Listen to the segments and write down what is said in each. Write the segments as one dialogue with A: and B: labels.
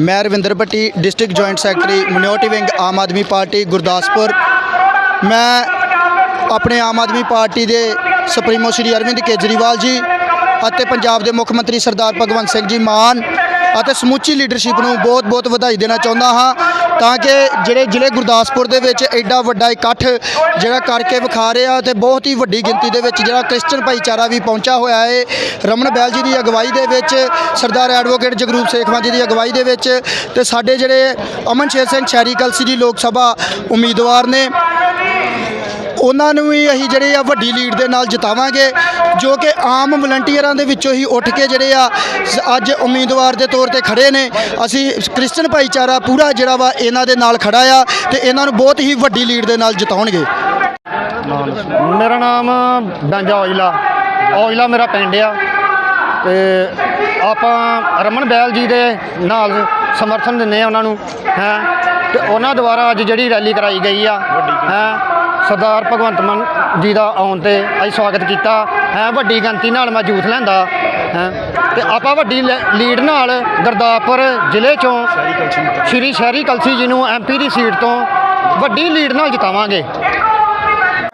A: ਮੈਂ Ravinder Bhatti district joint secretary minority wing Aam Aadmi party, Gurdaspur. ਮੈਂ ਆਪਣੇ Aam Aadmi party ਦੇ ਸੁਪਰੀਮੋ ਸ਼੍ਰੀ ਅਰਵਿੰਦ ਕੇਜਰੀਵਾਲ ਜੀ ਅਤੇ ਪੰਜਾਬ ਦੇ ਮੁੱਖ ਮੰਤਰੀ ਸਰਦਾਰ ਭਗਵੰਤ ਸਿੰਘ ਜੀ ਮਾਨ ਅਤੇ ਸਮੁੱਚੀ ਲੀਡਰਸ਼ਿਪ ਨੂੰ ਬਹੁਤ-ਬਹੁਤ ਵਧਾਈ ਦੇਣਾ ਚਾਹੁੰਦਾ ਹਾਂ ਤਾਂ ਕਿ ਜਿਹੜੇ ਜ਼ਿਲ੍ਹੇ ਗੁਰਦਾਸਪੁਰ ਦੇ ਵਿੱਚ ਐਡਾ ਵੱਡਾ ਇਕੱਠ ਜਿਹੜਾ ਕਰਕੇ ਵਿਖਾ ਰਿਹਾ ਤੇ ਬਹੁਤ ਹੀ ਵੱਡੀ ਗਿਣਤੀ ਦੇ ਵਿੱਚ ਜਿਹੜਾ ਕ੍ਰਿਸਚਨ ਭਾਈਚਾਰਾ ਵੀ ਪਹੁੰਚਾ ਹੋਇਆ ਹੈ। ਰਮਨ ਬੈਲ ਜੀ ਦੀ ਅਗਵਾਈ ਦੇ ਵਿੱਚ, ਸਰਦਾਰ ਐਡਵੋਕੇਟ ਜਗਰੂਪ ਸੇਖਵਾਂ ਜੀ ਦੀ ਅਗਵਾਈ ਦੇ ਵਿੱਚ ਤੇ ਸਾਡੇ ਜਿਹੜੇ ਅਮਨ ਸ਼ੇਰ ਸਿੰਘ ਸ਼ਹਿਰੀ ਕਲਸੀ ਜੀ ਲੋਕ ਸਭਾ ਉਮੀਦਵਾਰ ਨੇ ਉਹਨਾਂ ਨੂੰ ਵੀ ਅਸੀਂ ਜਿਹੜੇ ਆ ਵੱਡੀ ਲੀਡ ਦੇ ਨਾਲ ਜਿਤਾਵਾਂਗੇ, ਜੋ ਕਿ ਆਮ ਵਲੰਟੀਅਰਾਂ ਦੇ ਵਿੱਚੋਂ ਹੀ ਉੱਠ ਕੇ ਜਿਹੜੇ ਆ ਸ- ਅੱਜ ਉਮੀਦਵਾਰ ਦੇ ਤੌਰ ਤੇ ਖੜੇ ਨੇ। ਅਸੀਂ ਕ੍ਰਿਸਚਨ ਭਾਈਚਾਰਾ ਪੂਰਾ ਜਿਹੜਾ ਵਾ ਇਹਨਾਂ ਦੇ ਨਾਲ ਖੜਾ ਆ ਤੇ ਇਹਨਾਂ ਨੂੰ ਬਹੁਤ ਹੀ ਵੱਡੀ ਲੀਡ ਦੇ ਨਾਲ ਜਿਤਾਉਣਗੇ।
B: ਮੇਰਾ ਨਾਮ ਬੰਜਾ ਔਜਲਾ। ਔਜਲਾ ਮੇਰਾ ਪਿੰਡ ਆ। ਤੇ ਆਪਾਂ ਰਮਨ ਬੈਲ ਜੀ ਦੇ ਨਾਲ ਸਮਰਥਨ ਦਿੰਦੇ ਆ ਉਹਨਾਂ ਨੂੰ, ਹੈ। ਤੇ ਉਹਨਾਂ ਦੁਆਰਾ ਅੱਜ ਜਿਹੜੀ ਰੈਲੀ ਕਰਾਈ ਗਈ ਆ, ਹੈ। ਸਰਦਾਰ ਭਗਵੰਤ ਮਾਨ ਜੀ ਦਾ ਆਉਣ ਤੇ ਅਸੀਂ ਸਵਾਗਤ ਕੀਤਾ। ਹੈ, ਵੱਡੀ ਗਿਣਤੀ ਨਾਲ ਮੈਂ ਜੂਥ ਲੈਂਦਾ। ਹੈ, ਤੇ ਆਪਾਂ ਵੱਡੀ ਲੈ- ਲੀਡ ਨਾਲ ਗੁਰਦਾਸਪੁਰ ਜ਼ਿਲ੍ਹੇ ਚੋਂ ਸ਼੍ਰੀ ਸ਼ਹਿਰੀ ਕਲਸੀ ਜੀ ਨੂੰ ਐਮਪੀ ਦੀ ਸੀਟ ਤੋਂ ਵੱਡੀ ਲੀਡ ਨਾਲ ਜਿਤਾਵਾਂਗੇ।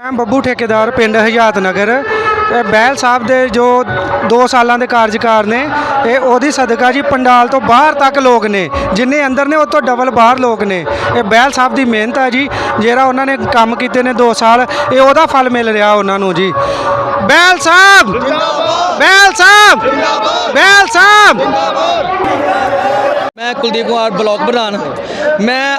C: ਮੈਂ ਬੱਬੂ ਠੇਕੇਦਾਰ, ਪਿੰਡ ਹਯਾਤ ਨਗਰ। ਤੇ ਬਹਿਲ ਸਾਹਿਬ ਦੇ ਜੋ 2 ਸਾਲਾਂ ਦੇ ਕਾਰਜਕਾਰ ਨੇ, ਇਹ ਉਹਦੀ ਸਦਕਾ ਜੀ ਪੰਡਾਲ ਤੋਂ ਬਾਹਰ ਤੱਕ ਲੋਕ ਨੇ, ਜਿੰਨੇ ਅੰਦਰ ਨੇ ਉਹ ਤੋਂ ਡਬਲ ਬਾਹਰ ਲੋਕ ਨੇ। ਇਹ ਬਹਿਲ ਸਾਹਿਬ ਦੀ ਮਿਹਨਤ ਹੈ ਜੀ, ਜਿਹੜਾ ਉਹਨਾਂ ਨੇ ਕੰਮ ਕੀਤੇ ਨੇ 2 ਸਾਲ, ਇਹ ਉਹਦਾ ਫਲ ਮਿਲ ਰਿਹਾ ਉਹਨਾਂ ਨੂੰ ਜੀ। ਬਹਿਲ ਸਾਹਿਬ! ਬਹਿਲ ਸਾਹਿਬ! ਬਹਿਲ ਸਾਹਿਬ!
D: ਕੁਲਦੀਪ ਕੁਮਾਰ ਬਲਾਕ ਪ੍ਰਧਾਨ ਮੈਂ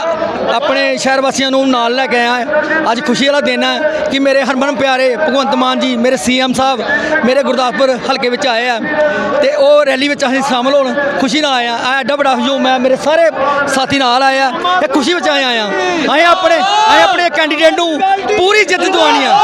D: ਆਪਣੇ ਸ਼ਹਿਰ ਵਾਸੀਆਂ ਨੂੰ ਨਾਲ ਲੈ ਕੇ ਆਇਆ। ਅੱਜ ਖੁਸ਼ੀ ਵਾਲਾ ਦਿਨ ਹੈ ਕਿ ਮੇਰੇ ਹਰਮਨ ਪਿਆਰੇ ਭਗਵੰਤ ਮਾਨ ਜੀ, ਮੇਰੇ ਸੀਐਮ ਸਾਹਿਬ, ਮੇਰੇ ਗੁਰਦਾਸਪੁਰ ਹਲਕੇ ਵਿੱਚ ਆਏ ਆ ਤੇ ਉਹ ਰੈਲੀ ਵਿੱਚ ਅਸੀਂ ਸ਼ਾਮਲ ਹੋਣ ਖੁਸ਼ੀ ਨਾਲ ਆਏ ਆ। ਇਹ ਐਡਾ ਵੱਡਾ ਹਜੂਮ ਮੈਂ ਮੇਰੇ ਸਾਰੇ ਸਾਥੀ ਨਾਲ ਆਏ ਆ ਇਹ ਖੁਸ਼ੀ ਵਿੱਚ ਆਏ ਆ। ਅਸੀਂ ਆਪਣੇ ਅਸੀਂ ਆਪਣੇ ਕੈਂਡੀਡੇਟ ਨੂੰ ਪੂਰੀ ਜਿੱਤ ਦਿਵਾਉਣੀ ਆ।